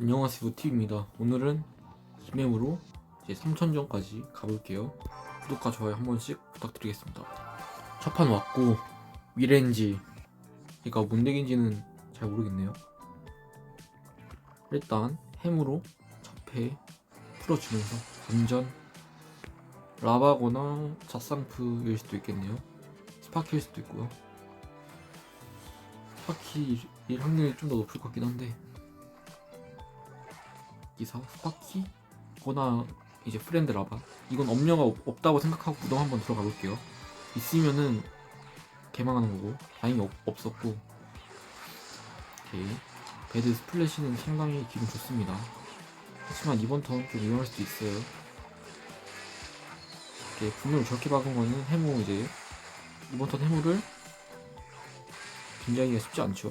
안녕하세요 티입니다. 오늘은 김해으로 이제 3천점까지 가볼게요. 구독과 좋아요 한 번씩 부탁드리겠습니다. 첫판 왔고 위렌지. 얘가 뭔 덱인지는 잘 모르겠네요. 일단 해무로 첫패 풀어주면서 완전. 라바거나 자쌍프일 수도 있겠네요. 스파키일 수도 있고요. 스파키 일 확률이 좀 더 높을 것 같긴 한데 기사 스파키 거나 이제 프렌드 라바? 이건 업료가 없- 없다고 생각하고 무덤 한번 들어가 볼게요. 있으면은 개망하는 거고 다행히 없, 없었고. 오케이. 배드 스플래시는 상당히 기분 좋습니다. 하지만 이번 턴 좀 위험할 수도 있어요. 이렇게 분노를 저렇게 박은 거는 해무 이제 이번 턴 해무를 굉장히 쉽지 않죠.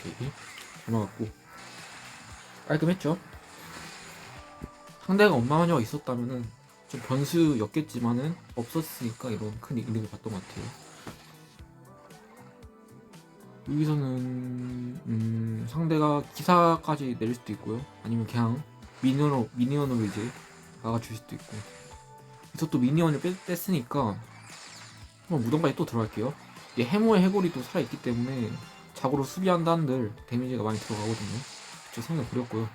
오케이. 잘 막았고. 깔끔했죠 상대가 엄마마녀가 있었다면은 좀 변수였겠지만은 없었으니까 이런 큰 이득을 봤던 것 같아요. 여기서는 음, 상대가 기사까지 내릴 수도 있고요. 아니면 그냥 미니언으로 미니언으로 이제 막아줄 수도 있고. 여기서 또 미니언을 뺐, 뺐으니까 한번 무덤까지 또 들어갈게요. 이게 해모의 해골이 또 살아있기 때문에 자고로 수비한다 한들 데미지가 많이 들어가거든요. 저 생각 버렸고요.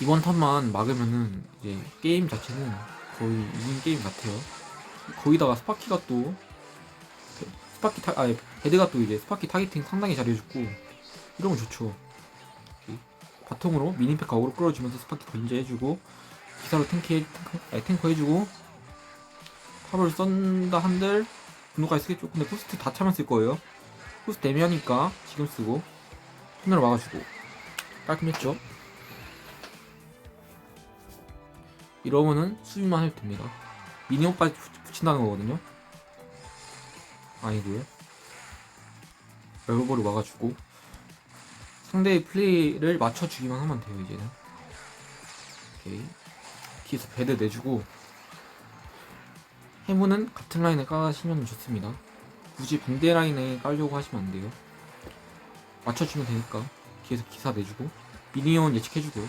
이번 턴만 막으면은 이제 게임 자체는 거의 이긴 게임 같아요. 거기다가 스파키가 또 스파키 타 아니 헤드가 또 이제 스파키 타겟팅 상당히 잘해줬고 이러면 좋죠. 이렇게 바통으로 미니팩 어그로 끌어주면서 스파키 견제해주고 기사로 탱크 아니 탱커 해주고 탑을 썬다 한들 분노까지 쓰겠죠. 근데 코스트 다 차면 쓸 거예요. 코스트 애매하니까 지금 쓰고 손으로 막아주고 깔끔했죠. 이러면은 수비만 해도 됩니다. 미니언까지 붙- 붙인다는 거거든요. 아니고요. 열버를 막아주고 상대의 플레이를 맞춰주기만 하면 돼요 이제는. 오케이. 뒤에서 배드 내주고 해무는 같은 라인에 까시면 좋습니다. 굳이 반대 라인에 깔려고 하시면 안 돼요. 맞춰주면 되니까 뒤에서 기사 내주고 미니언 예측해주고요.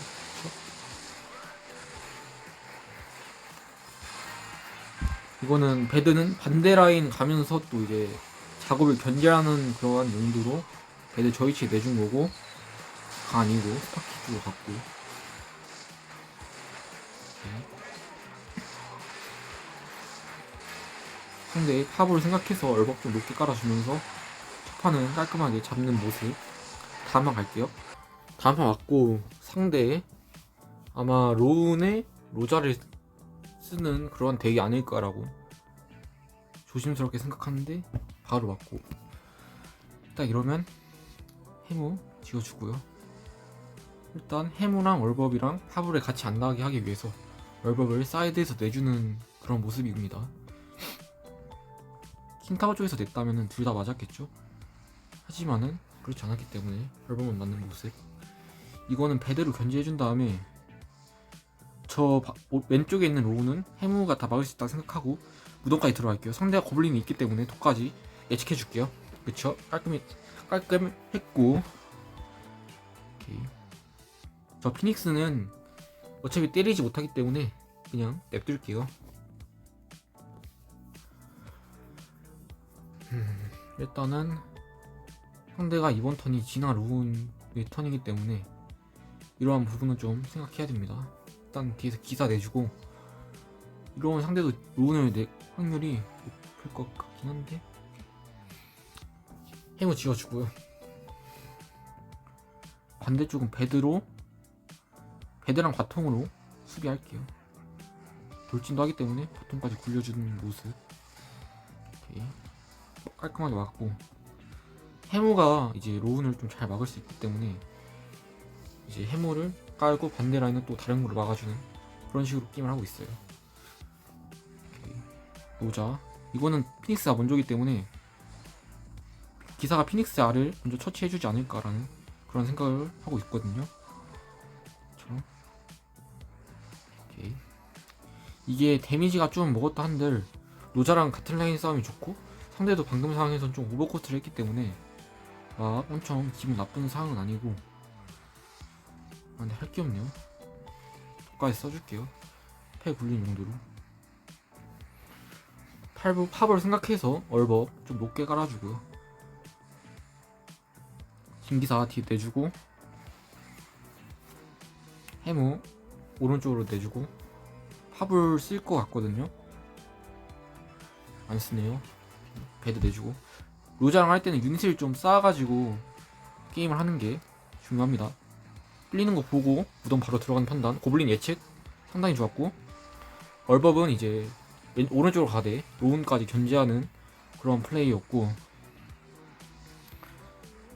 이거는 배드는 반대 라인 가면서 또 이제 작업을 견제하는 그러한 용도로 배드 저위치에 내준 거고 가 아니고 스파키 쪽으로 갔고. 상대의 탑을 생각해서 얼벅 좀 높게 깔아주면서 첫 판은 깔끔하게 잡는 모습. 다음 판 갈게요. 다음 판 왔고 상대의 아마 로운의 로자를 쓰는 그런 덱이 아닐까라고 조심스럽게 생각하는데 바로 맞고. 딱 이러면 해무 지어주고요. 일단 해무랑 월법이랑 파블에 같이 안 나가게 하기 위해서 월법을 사이드에서 내주는 그런 모습입니다. 킹타워 쪽에서 냈다면 둘 다 맞았겠죠? 하지만은 그렇지 않았기 때문에 월법만 맞는 모습. 이거는 배대로 견제해준 다음에 저 바- 오- 왼쪽에 있는 로우는 해무가 다 막을 수 있다고 생각하고 무덤까지 들어갈게요. 상대가 거블린이 있기 때문에 독까지 예측해 줄게요. 그쵸? 깔끔히 깔끔했고 오케이. 저 피닉스는 어차피 때리지 못하기 때문에 그냥 냅둘게요. 음, 일단은 상대가 이번 턴이 진화 로운의 턴이기 때문에 이러한 부분은 좀 생각해야 됩니다. 일단 뒤에서 기사 내주고 이러면 상대도 로운을 낼 확률이 높을 것 같긴 한데 해무 지어주고요. 반대쪽은 배드로 배드랑 바통으로 수비할게요. 돌진도 하기 때문에 바통까지 굴려주는 모습. 오케이 깔끔하게 막고. 해무가 이제 로운을 좀 잘 막을 수 있기 때문에 이제 해무를 깔고 반대 라인은 또 다른 걸로 막아주는 그런 식으로 게임을 하고 있어요. 노자 이거는 피닉스가 먼저기 때문에 기사가 피닉스 알을 먼저 처치해주지 않을까라는 그런 생각을 하고 있거든요. 오케이. 이게 데미지가 좀 먹었다 한들 노자랑 같은 라인 싸움이 좋고 상대도 방금 상황에선 좀 오버코스를 했기 때문에 막 엄청 기분 나쁜 상황은 아니고 근데 할 게 없네요. 독까지 써줄게요. 패 굴린 용도로. 팔부 팝을 생각해서 얼버 좀 높게 깔아주고요. 신기사 뒤에 내주고 해무 오른쪽으로 내주고 팝을 쓸 것 같거든요. 안 쓰네요. 배드 내주고. 로자랑 할 때는 유닛을 좀 쌓아가지고 게임을 하는 게 중요합니다 끌리는 거 보고 무덤 바로 들어가는 판단. 고블린 예측 상당히 좋았고. 얼법은 이제 왼, 오른쪽으로 가되 로운까지 견제하는 그런 플레이였고.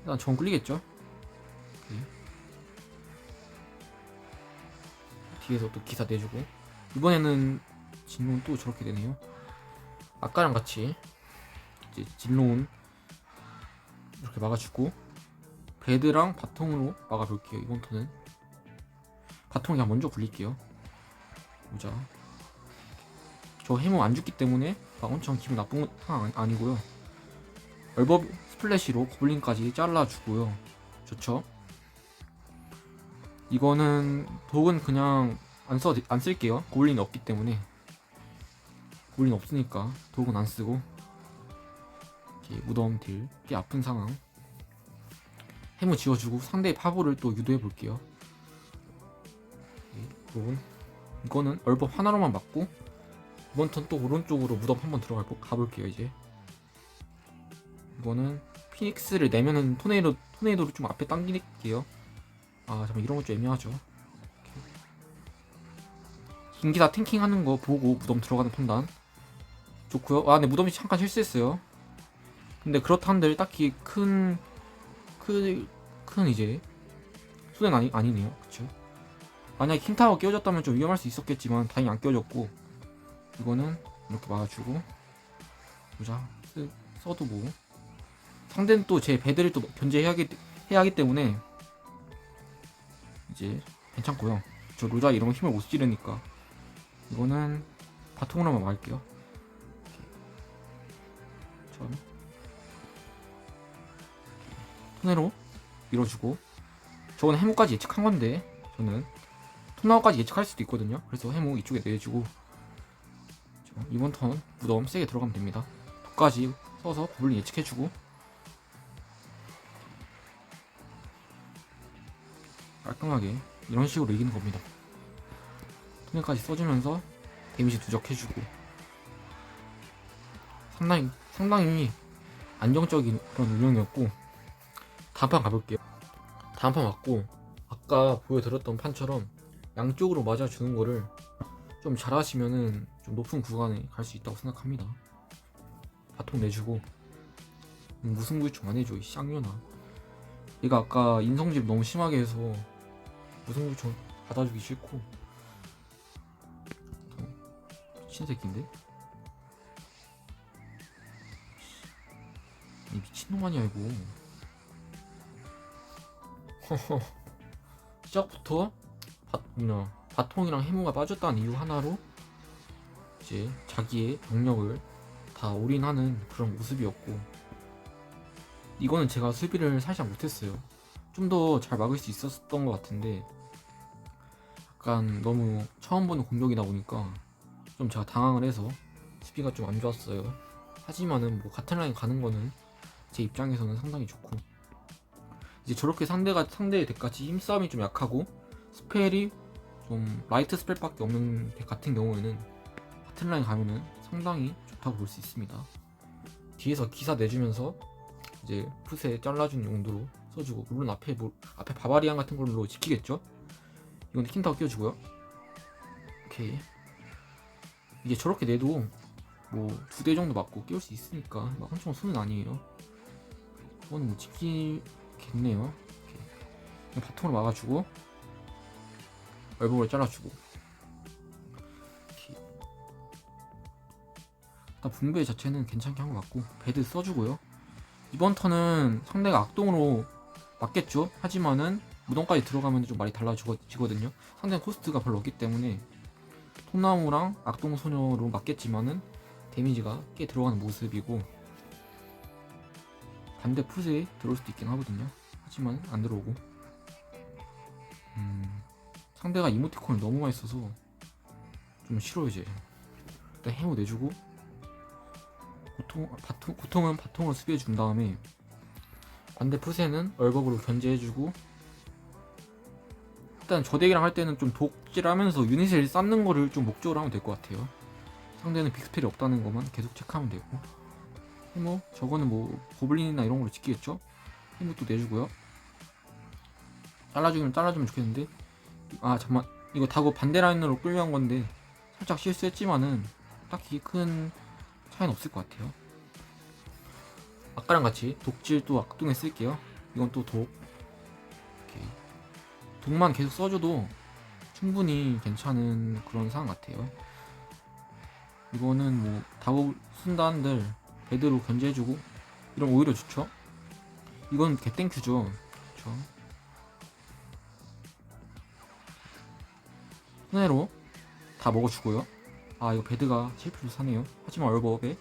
일단 전 끌리겠죠? 오케이. 뒤에서 또 기사 내주고. 이번에는 진로는 또 저렇게 되네요. 아까랑 같이 이제 진로는 이렇게 막아주고 배드랑 바통으로 막아볼게요 이번 턴은. 바통 그냥 먼저 굴릴게요. 보자. 저 해모 안 죽기 때문에 막 엄청 기분 나쁜 상황 아니고요. 얼버 스플래시로 고블린까지 잘라주고요. 좋죠? 이거는 독은 그냥 안, 써, 안 쓸게요. 고블린 없기 때문에. 고블린 없으니까 독은 안 쓰고. 무덤 딜, 꽤 아픈 상황 해무 지워주고 상대의 파보를 또 유도해 볼게요. 부분 이거는 얼법 하나로만 맞고 이번 턴 또 오른쪽으로 무덤 한번 들어가 가볼게요 이제. 이거는 피닉스를 내면은 토네이도 토네이도를 좀 앞에 당길게요. 아 잠깐 이런 거좀 애매하죠. 긴기다 탱킹하는 거 보고 무덤 들어가는 판단. 좋고요. 아 근데 무덤이 잠깐 실수했어요. 근데 그렇다 한들 딱히 큰 큰, 큰 이제 손해는 아니, 아니네요. 그쵸? 만약에 킹타워 끼워졌다면 좀 위험할 수 있었겠지만 다행히 안 끼워졌고 이거는 이렇게 막아주고 보자. 쓰, 써도 뭐. 상대는 또 제 배드를 또 견제해야 하기, 해야 하기 때문에 이제 괜찮고요. 저 로자 이런 거 힘을 못 지르니까. 이거는 바통으로만 막을게요. 전 토네로 밀어주고 저건 해무까지 예측한 건데 저는 토나우까지 예측할 수도 있거든요. 그래서 해무 이쪽에 내주고 자, 이번 턴 무덤 세게 들어가면 됩니다. 독까지 써서 고블린 예측해주고 깔끔하게 이런 식으로 이기는 겁니다. 토네까지 써주면서 데미지 누적해주고 상당히 상당히 안정적인 그런 운영이었고 다음 판 가볼게요. 다음 판 맞고 아까 보여드렸던 판처럼 양쪽으로 맞아주는 거를 좀 잘하시면은 좀 높은 구간에 갈 수 있다고 생각합니다. 바통 내주고 음, 무승부 좀안 해줘 이 쌍년아 얘가 아까 인성질 너무 심하게 해서 무승부 좀 받아주기 싫고. 어, 미친 새끼인데? 이 미친놈 아니야 이거. 시작부터 바, 뭐냐, 바통이랑 해무가 빠졌다는 이유 하나로 이제 자기의 병력을 다 올인하는 그런 모습이었고 이거는 제가 수비를 살짝 못했어요. 좀 더 잘 막을 수 있었던 것 같은데 약간 너무 처음 보는 공격이다 보니까 좀 제가 당황을 해서 수비가 좀 안 좋았어요. 하지만은 뭐 같은 라인 가는 거는 제 입장에서는 상당히 좋고 이제 저렇게 상대가 상대의 덱같이 힘싸움이 좀 약하고 스펠이 좀 라이트 스펠밖에 없는 덱 같은 경우에는 같은 라인 가면은 상당히 좋다고 볼 수 있습니다. 뒤에서 기사 내주면서 이제 풋에 잘라준 용도로 써주고 물론 앞에 뭐, 앞에 바바리안 같은 걸로 지키겠죠. 이건 킨타워 끼워주고요. 오케이 이게 저렇게 내도 뭐 두 대 정도 맞고 끼울 수 있으니까 막 엄청 손은 아니에요. 이거는 뭐 지키 겠네요. 이렇게. 바통으로 막아주고 얼굴을 잘라주고. 일단 분배 자체는 괜찮게 한 것 같고 배드 써주고요. 이번 턴은 상대가 악동으로 맞겠죠. 하지만은 무덤까지 들어가면 좀 많이 달라지거든요. 상대는 코스트가 별로 없기 때문에 통나무랑 악동 소녀로 맞겠지만은 데미지가 꽤 들어가는 모습이고 반대 풋에 들어올 수도 있긴 하거든요. 하지만 안 들어오고. 음 상대가 이모티콘을 너무 많이 써서 좀 싫어 이제. 일단 해모 내주고 고통, 바통, 고통은 바통으로 수비해 준 다음에 반대 푸세는 얼버으로 견제해주고 일단 저 덱이랑 할 때는 좀 독질하면서 유닛을 쌓는 거를 좀 목적으로 하면 될 것 같아요. 상대는 빅스펠이 없다는 것만 계속 체크하면 되고 해모 저거는 뭐 고블린이나 이런 걸로 지키겠죠? 해모 또 내주고요. 잘라주면 잘라주면 좋겠는데? 아 잠만. 이거 다고 반대 라인으로 끌려간 건데 살짝 실수했지만은 딱히 큰 차이는 없을 것 같아요. 아까랑 같이 독질도 악동에 쓸게요. 이건 또독. 오케이 독만 계속 써줘도 충분히 괜찮은 그런 상황 같아요. 이거는 뭐 쓴다 한들 배드로 견제해주고 이런 오히려 좋죠 이건 개땡큐죠 그쵸 손해로 다 먹어주고요. 아 이거 배드가 실패로 사네요. 하지만 얼버업에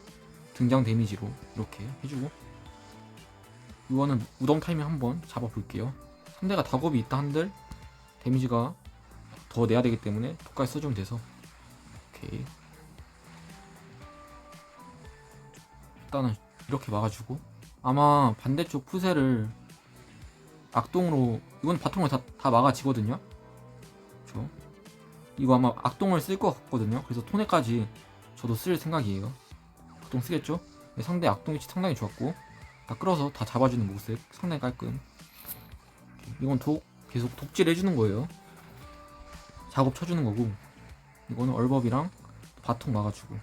등장 데미지로 이렇게 해주고 이거는 우동 타이밍 한번 잡아볼게요. 상대가 다겁이 있다 한들 데미지가 더 내야 되기 때문에 독까지 써주면 돼서 오케이 일단은 이렇게 막아주고 아마 반대쪽 푸세를 악동으로 이건 바통을 다, 다 막아지거든요. 그렇죠? 이거 아마 악동을 쓸 것 같거든요. 그래서 토네까지 저도 쓸 생각이에요. 악동 쓰겠죠? 네, 상대 악동 위치 상당히 좋았고 다 끌어서 다 잡아주는 모습 상당히 깔끔. 이건 독 계속 독질 해주는 거예요. 작업 쳐주는 거고 이거는 얼법이랑 바통 막아주고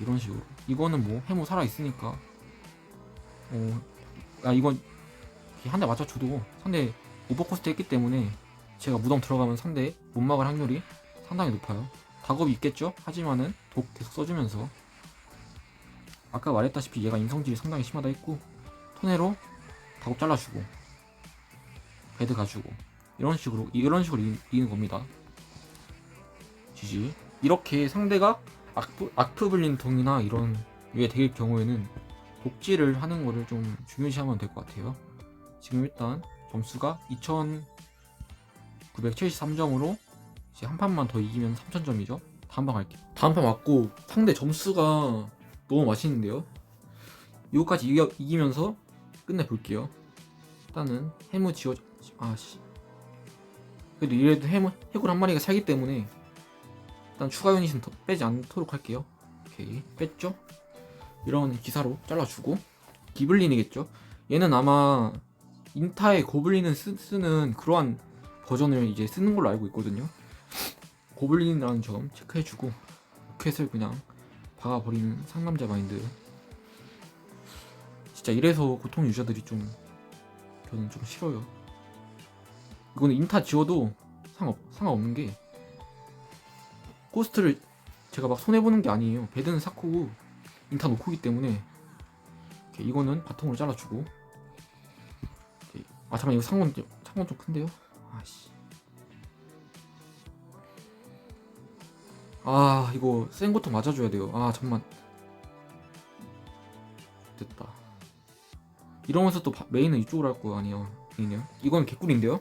이런 식으로 이거는 뭐 해모 살아 있으니까 어, 아 이건 한 대 맞춰줘도 상대 오버코스트 했기 때문에 제가 무덤 들어가면 상대 못 막을 확률이 상당히 높아요. 작업이 있겠죠? 하지만은 독 계속 써주면서 아까 말했다시피 얘가 인성질이 상당히 심하다 했고 토네로 작업 잘라주고 배드 가주고 이런 식으로 이런 식으로 이, 이기는 겁니다. 지지 이렇게 상대가 악프, 악프블린 동이나 이런 류의 덱일 경우에는 독질을 하는 거를 좀 중요시하면 될 것 같아요. 지금 일단 점수가 2000 973점으로 이제 한 판만 더 이기면 3000점이죠. 다음 판 갈게요. 다음 판 맞고 상대 점수가 너무 맛있는데요. 이거까지 이겨, 이기면서 끝내볼게요. 일단은 해무 지워 아씨 그래도 이래도 해무 해골 한 마리가 살기 때문에 일단 추가 유닛은 더 빼지 않도록 할게요. 오케이 뺐죠? 이런 기사로 잘라주고 기블린이겠죠? 얘는 아마 인타에 고블린을 쓰, 쓰는 그러한 버전을 이제 쓰는 걸로 알고 있거든요. 고블린이라는 점 체크해주고 로켓을 그냥 박아버리는 상남자 마인드. 진짜 이래서 고통 유저들이 좀 저는 좀 싫어요. 이거는 인타 지워도 상업 상관없는 게 코스트를 제가 막 손해 보는 게 아니에요. 배드는 사코고 인타 놓고기 때문에 이거는 바통으로 잘라주고 아 잠깐 이거 상권 상권 좀 큰데요. 아씨. 아 이거 센 고통 맞아줘야 돼요. 아 잠만. 됐다. 이러면서 또 바- 메인은 이쪽으로 할 거 아니야. 메인이요. 이건 개꿀인데요.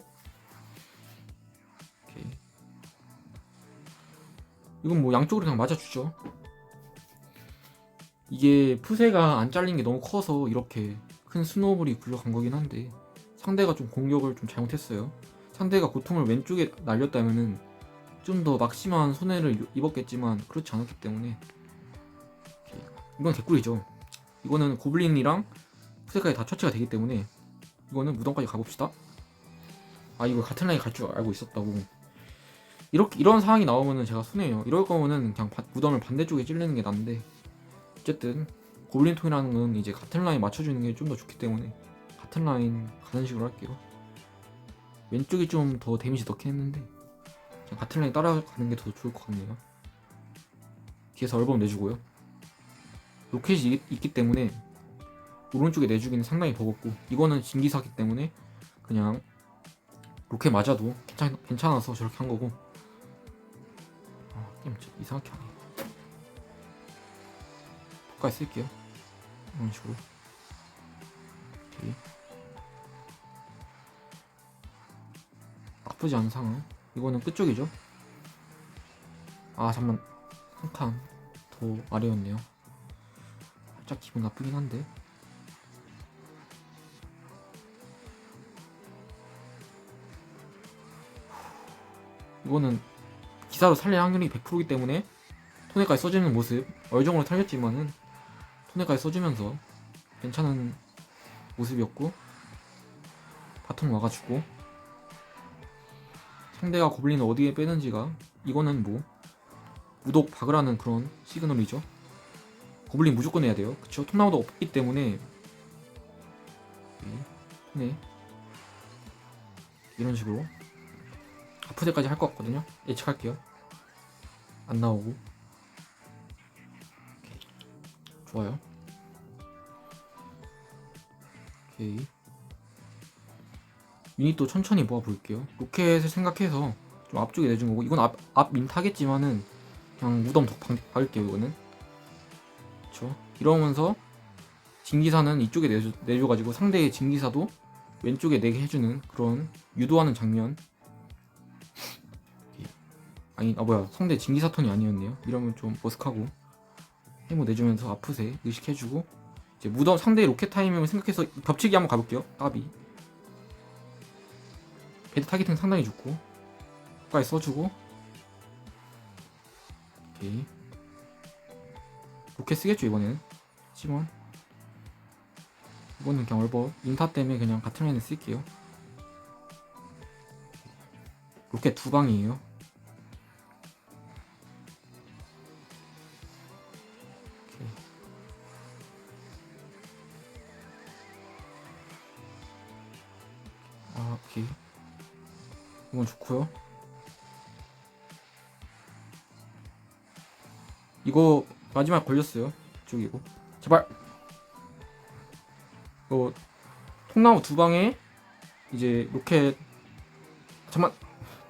이건 뭐 양쪽으로 그냥 맞아주죠. 이게 푸세가 안 잘린 게 너무 커서 이렇게 큰 스노우볼이 굴러간 거긴 한데 상대가 좀 공격을 좀 잘못했어요. 상대가 고통을 왼쪽에 날렸다면은 좀 더 막심한 손해를 입었겠지만 그렇지 않았기 때문에. 이건 개꿀이죠. 이거는 고블린이랑 푸세까지 다 처치가 되기 때문에 이거는 무덤까지 가봅시다. 아 이거 같은 라인 갈 줄 알고 있었다고. 이렇게 이런 상황이 나오면은 제가 손해요. 이럴 거면은 그냥 바- 무덤을 반대쪽에 찔르는 게 난데 어쨌든 고블린 통이라는 건 이제 같은 라인 맞춰주는 게 좀 더 좋기 때문에 같은 라인 가는 식으로 할게요. 왼쪽이 좀 더 데미지 넣긴 했는데 같은 라인 따라가는 게 더 좋을 것 같네요. 뒤에서 얼범 내주고요. 로켓이 있- 있기 때문에 오른쪽에 내주기는 상당히 버겁고 이거는 진기사기 때문에 그냥 로켓 맞아도 괜찮, 괜찮아서 저렇게 한 거고 진짜 이상하게 하네. poka지 쓸게요. 이런 식으로. 오케이. 나쁘지 않은 상황. 이거는 끝쪽이죠? 아 잠만. 한 칸 더 아래였네요. 살짝 기분 나쁘긴 한데. 이거는 기사로 살릴 확률이 100%이기 때문에 토네까지 써주는 모습 얼정으로 살렸지만은 토네까지 써주면서 괜찮은 모습이었고 바텀 와가지고 상대가 고블린을 어디에 빼는지가 이거는 뭐 무독 박으라는 그런 시그널이죠. 고블린 무조건 해야 돼요. 그쵸? 톱나무도 없기 때문에 네 이런 식으로 아프제까지 할 것 같거든요. 예측할게요 안 나오고. 오케이. 좋아요. 오케이. 유닛도 천천히 모아 볼게요. 로켓을 생각해서 좀 앞쪽에 내준 거고 이건 앞, 앞 민 타겠지만은 그냥 무덤 더 박- 박을게요 이거는. 그쵸? 이러면서 진기사는 이쪽에 내줘, 내줘가지고 상대의 진기사도 왼쪽에 내게 해주는 그런 유도하는 장면 아니 아 뭐야. 상대 진기사 턴이 아니었네요. 이러면 좀 머쓱하고 해모 내주면서 아프세. 의식해주고. 이제 무덤 상대의 로켓 타이밍을 생각해서 겹치기 한번 가볼게요. 까비. 베드 타겟팅 상당히 좋고. 끝까지 써주고. 오케이. 로켓 쓰겠죠 이번에는 하지만 이거는 그냥 얼버. 인타 때문에 그냥 같은 라인에 쓸게요. 로켓 두 방이에요 이건 좋고요. 이거 마지막 걸렸어요. 이쪽이고. 제발. 이거 통나무 두 방에 이제 로켓. 잠만.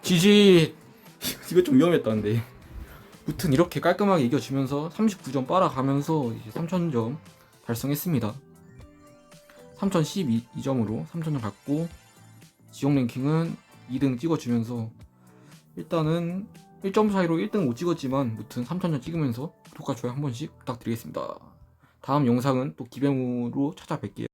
지지. 이거 좀 위험했다는데. 무튼 이렇게 깔끔하게 이겨주면서 39점 빨아가면서 이제 3000점 달성했습니다. 3012점으로 3000점 갖고 지역 랭킹은 2등 찍어주면서 일단은 1점 차이로 1등 못 찍었지만 무튼 3000점 찍으면서 구독과 좋아요 한 번씩 부탁드리겠습니다. 다음 영상은 또 기배무로 찾아뵐게요